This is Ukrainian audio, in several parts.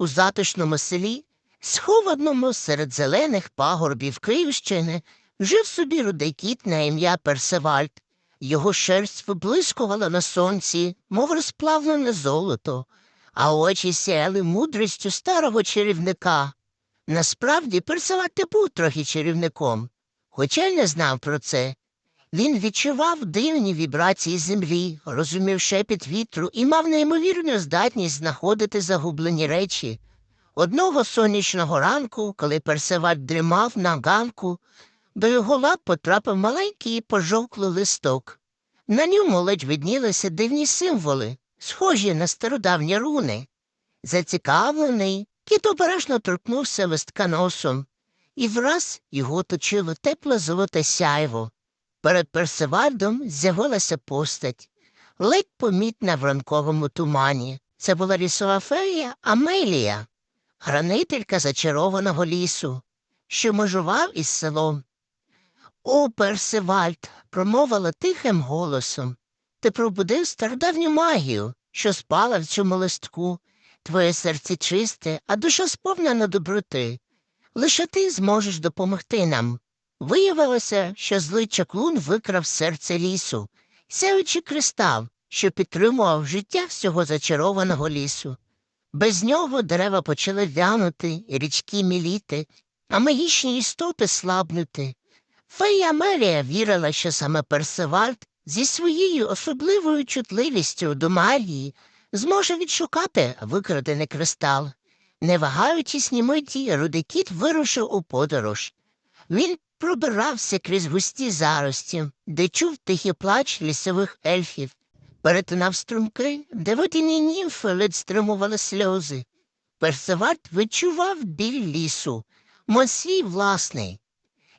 у затишному селі, схованому серед зелених пагорбів Київщини, жив собі рудий кіт на ім'я Персевальд. Його шерсть виблискувала на сонці, мов розплавлене золото, а очі сяяли мудрістю старого чарівника. Насправді Персевальд не був трохи чарівником, хоча й не знав про це. Він відчував дивні вібрації землі, розумів шепіт вітру і мав неймовірну здатність знаходити загублені речі. Одного сонячного ранку, коли Персеваль дрімав на ганку, до його лап потрапив маленький пожовклий листок. На ньому ледь виднілися дивні символи, схожі на стародавні руни. Зацікавлений, кіт обережно торкнувся листка носом, і враз його точило тепле золоте сяйво. Перед Персевальдом з'явилася постать, ледь помітна в ранковому тумані. Це була лісова фея Амелія, хранителька зачарованого лісу, що межував із селом. О, Персевальд, промовила тихим голосом. Ти пробудив стародавню магію, що спала в цьому листку. Твоє серце чисте, а душа сповнена доброти. Лише ти зможеш допомогти нам. Виявилося, що злий чаклун викрав серце лісу, сяючи кристал, що підтримував життя всього зачарованого лісу. Без нього дерева почали вянути, річки міліти, а магічні істоти слабнути. Фея Амелія вірила, що саме Персевальд зі своєю особливою чутливістю до магії зможе відшукати викрадений кристал. Не вагаючись ні миті, рудий вирушив у подорож. Він пробирався крізь густі зарості, де чув тихий плач лісових ельфів, перетинав струмки, де водяні німфи ледь стримували сльози. Персевальд відчував біль лісу, мов свій власний.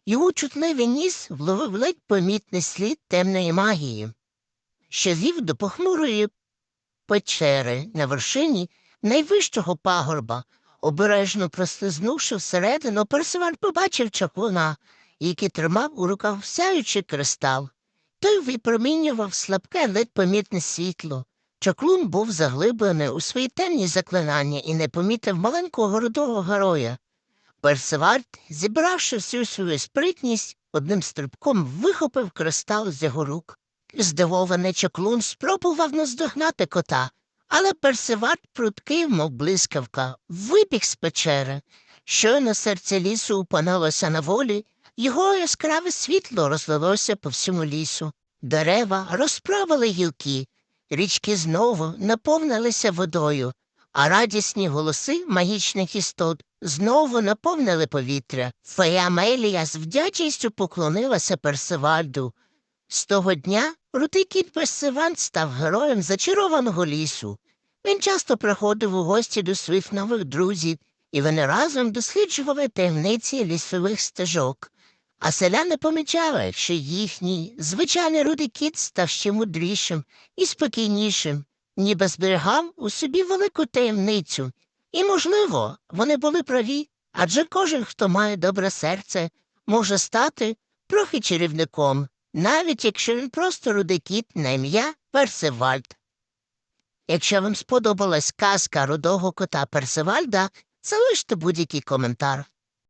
Його чутливий ніс вловив ледь помітний слід темної магії, що вів до похмурої печери на вершині найвищого пагорба. Обережно прослизнувши всередину, Персиваль побачив чаклуна, який тримав у руках сяючий кристал. Той випромінював слабке, ледь помітне світло. Чаклун був заглиблений у свої темні заклинання і не помітив маленького городого героя. Персивальд, зібравши всю свою спритність, одним стрибком вихопив кристал з його рук. Здивований чаклун спробував наздогнати кота, але Персивальд пруткий, мов блискавка, вибіг з печери. Щойно серце лісу опинилося на волі, його яскраве світло розлилося по всьому лісу. Дерева розправили гілки, річки знову наповнилися водою, а радісні голоси магічних істот знову наповнили повітря. Фея Мелія з вдячністю поклонилася Персивальду. З того дня рутий кіт Персивальд став героєм зачарованого лісу. Він часто приходив у гості до своїх нових друзів, і вони разом досліджували таємниці лісових стежок. А селяни помічали, що їхній звичайний рудий кіт став ще мудрішим і спокійнішим, ніби зберігав у собі велику таємницю. І, можливо, вони були праві, адже кожен, хто має добре серце, може стати трохи чарівником, навіть якщо він просто рудий кіт на ім'я Персивальд. Якщо вам сподобалась казка рудого кота Персивальда, залиште будь-який коментар.